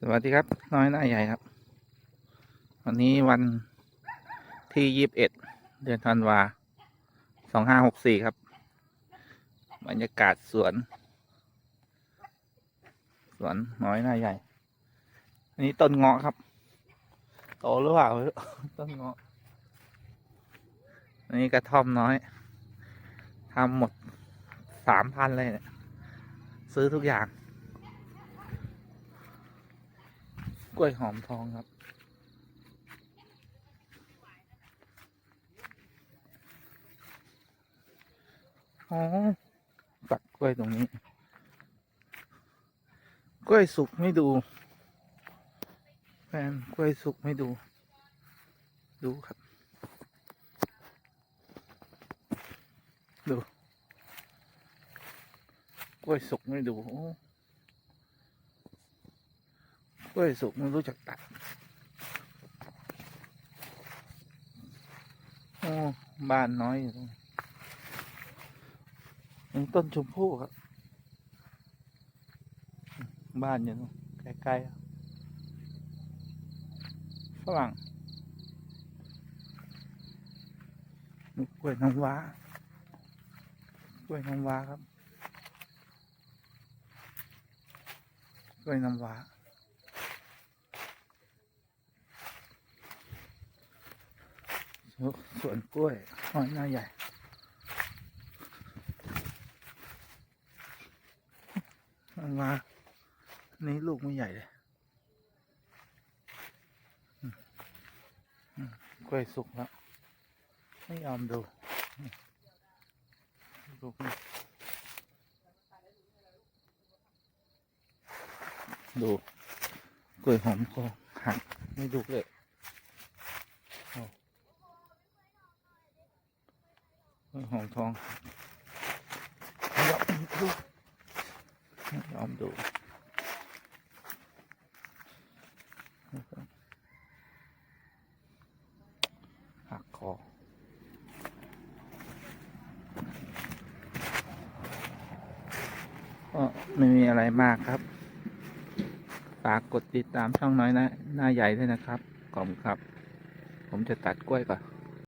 สวัสดีครับ น้อยหน้าใหญ่ครับ วันนี้วันที่ยี่สิบเอ็ดเดือนธันวาสองห้าหกสี่ครับ บรรยากาศสวน สวนน้อยหน้าใหญ่ อันนี้ต้นเงาะครับ โตหรือเปล่าต้นเงาะอันนี้กระท่อมน้อยทำหมดสามพันเลยเนี่ยซื้อทุกอย่าง กล้วยหอมทองครับ อ๋อ ปักกล้วยตรงนี้ กล้วยสุกไม่ดู แฟนกล้วยสุกไม่ดู ดูครับ ดู กล้วยสุกไม่ดูโอ้ กล้วยสุกไม่รู้จักตัดโอ้บ้านน้อยอยู่ตรงนี้ต้นชมพู่ครับ บ้านอยู่ตรงใกล้ๆฝรั่งมีกล้วยน้ำว้ากล้วยน้ำว้าครับกล้วยน้ำว้า สวนกล้วยห้อยหน้าใหญ่มันมานนี้ลูกไม่ใหญ่เลยกล้วยสุกแล้ว ไม่ยอมดูลูกดูกล้วยหอมก็หักไม่ดูเลย กล้วยหอมทองยอมดูยอมดูหักคอก็ไม่มีอะไรมากครับ ฝากกดติดตามช่องน้อยนะ หน้าใหญ่ด้วยนะครับ ขอบคุณครับ ผมจะตัดกล้วยก่อน